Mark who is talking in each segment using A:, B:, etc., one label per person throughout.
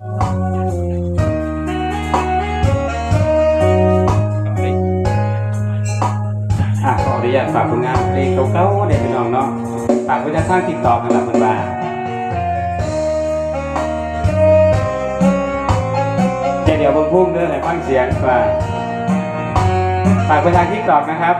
A: ขออนุญาตฝากผลงานเพลงเก่าๆเด็กพี่น้องเนาะฝากไว้ทางติดต่อกันละเพิ่นว่าเดี๋ยวเดี๋ยวผมพุ่งเด้อให้ฟังเสียงว่าฝากไปทางทิกตอกนะครับ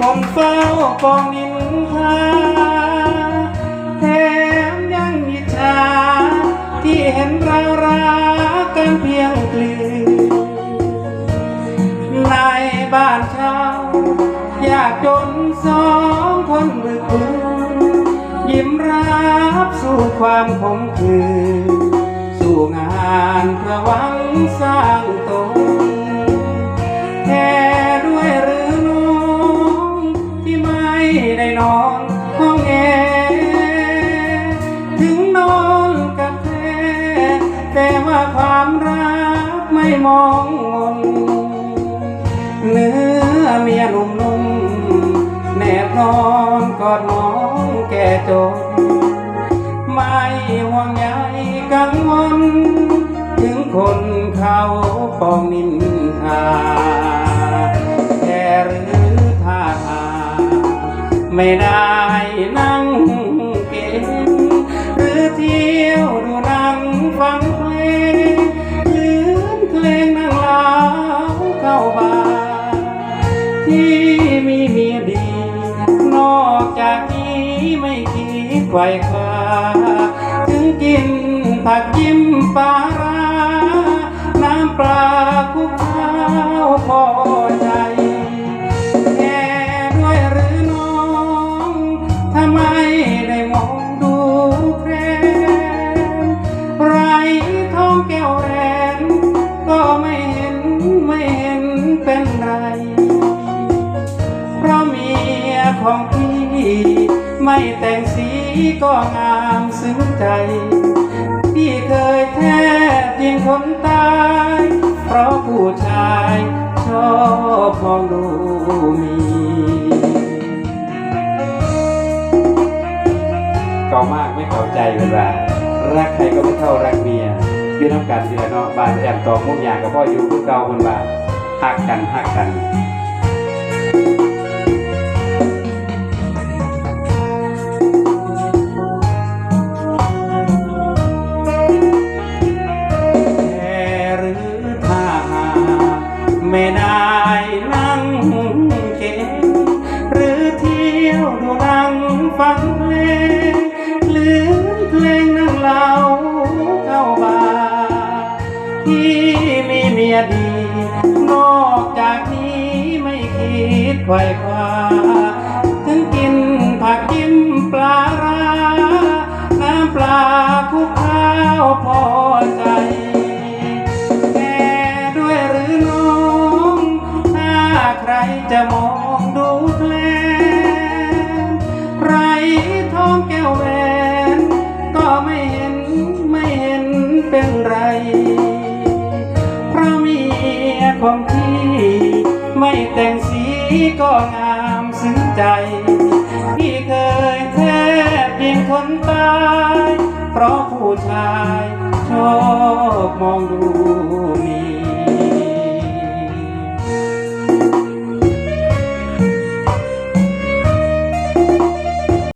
A: คงเฝ้าปองนินทาแถมยังอิจฉาที่เห็นเรารักกันเพียงกลีในบ้านเช่ายากจนสองคนบึกบืนยิ้มรับสู่ความขมขื่นสู่งานเพื่อหวังสร้าง กไม่มองมนเนื้อเมียหนุ่มๆแนบนอนกอดน้องแก่จนไม่ห่วงใยกังวลถึงคนเขาปองนินทาแค่หรือท่าทาไม่ได้นั่ง จากนี้ไม่คิดไขว่คว้าถึงกินผักยิ้มปลาร้าน้ำปลาคุกข้าวพอใจแค่ด้วยหรือน้องทำไมได้มองดูแครนไรทองแก้วแรนก็ไม่เห็นไม่เห็นเป็นไร เพราะเมียของพี่ ไม่แต่งสีก็งามซึ้งใจ พี่เคยแทบยิงคนตาย เพราะผู้ชายชอบมองดูมีเก่ามากไม่เข้าใจเวลา รักใครก็ไม่เท่ารักเมียอยู่น้ำกันทีละเนาะบ้านแอมตองมุ่งยางกับพ่ออยู่คือเก่าคนว่าหักกันหักกัน ไม่ได้นั่งเก่งหรือเที่ยวดูหนังฟังเพลงลืมเพลงนั่งเล่าเข้าบาที่มีเมียดี นอกจากนี้ไม่คิดไขว่คว้าถึงกินผักกิน ใครจะมองดูแคลไรทองแก้วแหวนก็ไม่เห็นไม่เห็นเป็นไร เพราะมีของพี่ไม่แต่งสีก็งามซึ้งใจพี่เคยแทบยิงคนตาย เพราะผู้ชายชอบมองดู